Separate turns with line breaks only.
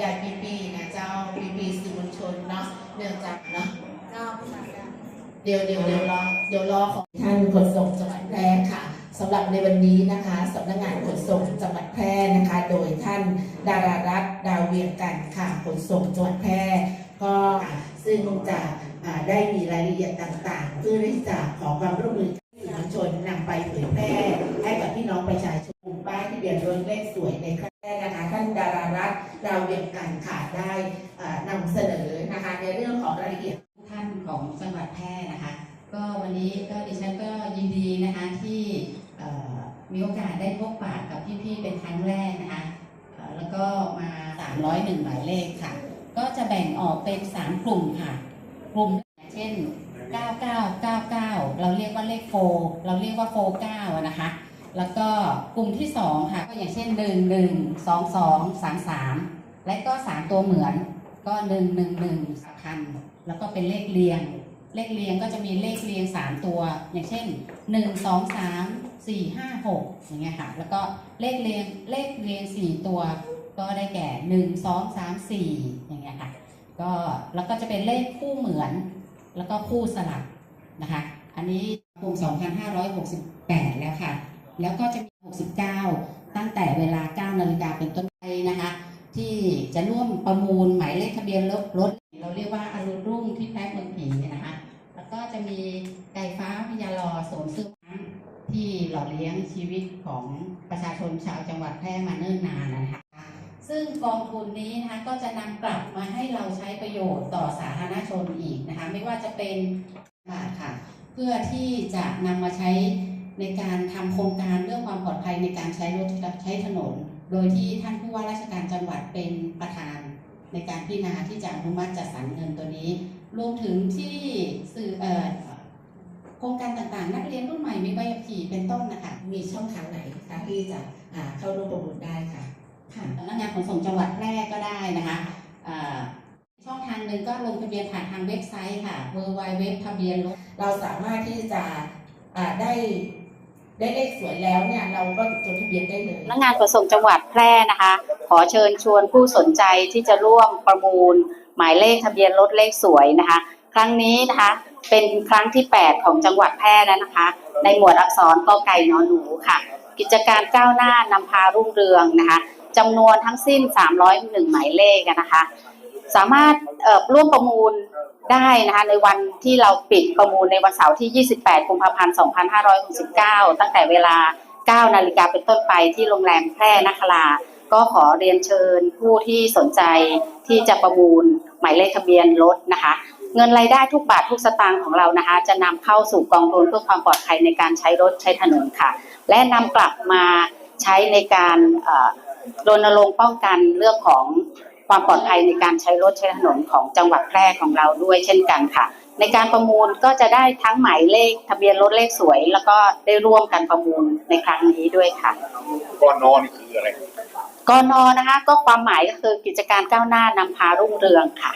ยายปีปีนะเจ้าปีปีสื่อมวลชนเนาะเนื่องจากเนาะ
เจ้าภาษากลาง
เดี๋ยวเดี๋ยวเดี๋ยวรอเดี๋ยวรอของท่านขนส่งจังหวัดแพร่ค่ะสำหรับในวันนี้นะคะสำนักงานขนส่งจังหวัดแพร่นะคะ โดยท่านดารารัตน์ดาวเวียงกันค่ะขนส่งจังหวัดแพร่ก็ซึ่งจะอ่าได้มีรายละเอียดต่างๆ เพื่อที่จะขอความร่วมมือสื่อมวลชนนำไปเผยแพร่ให้กับพี่น้องประชาชนป้ายที่เบียนรถเลขสวยในครั้ง ราวเวียงกันค่ะได้อ่านำเสนอนะคะในเรื่องของรายละเอียด
ท่านของจังหวัดแพร่นะคะ ก็วันนี้ก็ดิฉันก็ยินดีนะคะที่มีโอกาสได้พบปะกับพี่ๆเป็นครั้งแรกนะคะแล้วก็มา 301 หมายเลขค่ะ ก็จะแบ่งออกเป็น 3 กลุ่มค่ะ กลุ่มเช่น 9999 เราเรียกว่าเลขโฟเราเรียกว่าโฟ9นะคะ แล้วก็กลุ่มที่ 2 ค่ะ ก็อย่างเช่น 1 1 2 2 3 3 และก็3ตัวเหมือนก็1 1 1สำคัญแล้วก็เป็นเลขเรียง เลขเรียงก็จะมีเลขเรียง3ตัว อย่างเช่น1 2 3 4 5 6องสามสี่ห้าหกอย่างเงี้ยค่ะ แล้วก็เลขเรียงเลขเรียง4ตัว ก็ได้แก่1 2 3 4องสามสี่อย่างเงี้ยค่ะ ก็แล้วก็จะเป็นเลขคู่เหมือน แล้วก็คู่สลับนะคะ อันนี้คง2568 แล้วค่ะ แล้วก็จะมี 69 ตั้งแต่เวลา 9 นาฬิกาเป็นต้น จะร่วมประมูลหมายเลขทะเบียนรถรถ เราเรียกว่าอรุณรุ่งที่แพร่เมืองผีนะคะ แล้วก็จะมีไก่ฟ้าพญาลอสวมเสื้อม้าที่หล่อเลี้ยงชีวิตของประชาชนชาวจังหวัดแพร่มาเนิ่นนานนะคะซึ่งกองทุนนี้นะคะก็จะนำกลับมาให้เราใช้ประโยชน์ต่อสาธารณชนอีกนะคะไม่ว่าจะเป็นบาทค่ะ เพื่อที่จะนำมาใช้ในการทำโครงการเรื่องความปลอดภัยในการใช้รถใช้ถนน โดยที่ท่านผู้ว่าราชการจังหวัดเป็นประธานในการพิจารณาที่จะอนุมัติจัดสรรเงินตัวนี้ รวมถึงที่สื่ออโครงการต่างๆ นักเรียนรุ่นใหม่มีใบขับขี่เป็นต้นนะคะ
มีช่องทางไหนคะที่จะเข้าร่วมประมูลได้ค่ะ
ค่ะสำนักงานขนส่งจังหวัดแพร่ก็ได้นะคะช่องทางหนึ่งก็ลงทะเบียนผ่านทางเว็บไซต์ค่ะ w w w ทะเบียนรถ
เราสามารถที่จะได้ ได้เลขสวยแล้วเนี่ยเราก็จดทะเบียนได้เลย
พนักงานขนส่งจังหวัดแพร่นะคะ ขอเชิญชวนผู้สนใจที่จะร่วมประมูล หมายเลขทะเบียนรถเลขสวยนะคะ ครั้งนี้นะคะ เป็นครั้งที่ 8 ของจังหวัดแพร่แล้วนะคะ ในหมวดอักษรกอไก่นอนหนูค่ะ กิจการก้าวหน้านำพารุ่งเรืองนะคะจำนวนทั้งสิ้น 301 หมายเลขนะคะ สามารถร่วมประมูล ได้นะคะในวันที่เราปิดประมูลในวันเสาร์ที่ 28 กุมภาพันธ์ 2569 ตั้งแต่เวลา 9 นาฬิกาเป็นต้นไปที่โรงแรมแพร่นคราก็ขอเรียนเชิญผู้ที่สนใจที่จะประมูลหมายเลขทะเบียนรถนะคะ เงินรายได้ทุกบาททุกสตางค์ของเรานะคะ จะนำเข้าสู่กองทุนเพื่อความปลอดภัยในการใช้รถใช้ถนนค่ะ และนำกลับมาใช้ในการเอ่อรณรงค์ป้องกันเรื่องของ ความปลอดภัยในการใช้รถใช้ถนนของจังหวัดแพร่ของเราด้วยเช่นกันค่ะ ในการประมูลก็จะได้ทั้งหมายเลขทะเบียนรถเลขสวย แล้วก็ได้ร่วมกันประมูลในครั้งนี้ด้วยค่ะ
ก้อนนอนี่คืออะไร
กนนะคะ ก็ความหมายก็คือกิจการก้าวหน้านำพารุ่งเรืองค่ะ